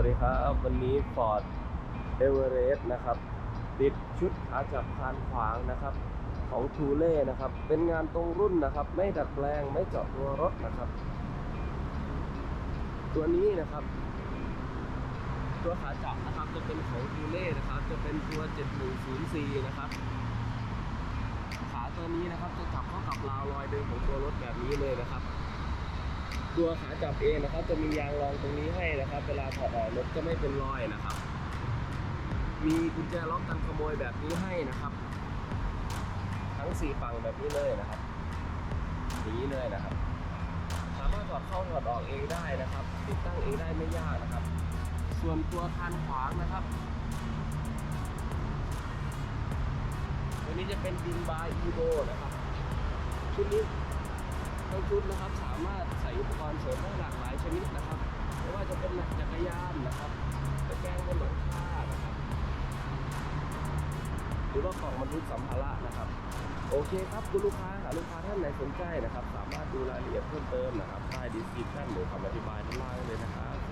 วัสดีครับ วันนี้ Ford Everest นะครับ ติดชุดขาจับคานขวางนะครับ ของทูเล่นะครับ เป็นงานตรงรุ่นนะครับ ไม่ดัดแปลงไม่เจาะตัวรถนะครับ ตัวนี้นะครับ ตัวขาจับนะครับจะเป็นของทูเล่นะครับ จะเป็นตัว 7104 นะครับขาตัวนี้นะครับจะจับเข้ากับราวรอยเดิมของตัวรถแบบนี้เลยนะครับ ตัวขาจับเองนะครับ จะมียางรองตรงนี้ให้นะครับ เวลาถอดออกรถก็ไม่เป็นรอยนะครับ มีกุญแจล็อกกันขโมยแบบนี้ให้นะครับ ทั้งสี่ฝั่งแบบนี้เลยนะครับนี้เลยนะครับ สามารถถอดเข้าถอดออกเองได้นะครับ ติดตั้งเองได้ไม่ยากนะครับ ส่วนตัวคานขวางนะครับตัวนี้จะเป็นบินบายอีโบนะครับชุดนี้ ทั้งชุดนะครับสามารถใส่อุปกรณ์เสริมได้หลากหลายชนิดนะครับไม่ว่าจะเป็นจักรยานนะครับตะแกรงบนหลังคานะครับ หรือว่ากล่องบรรทุกสัมภาระนะครับ โอเคครับคุณลูกค้าหากลูกค้าท่านไหนสนใจนะครับ สามารถดูรายละเอียดเพิ่มเติมนะครับใต้ดีสคริปชั่นหรือคำอธิบายด้านล่างเลยนะครับ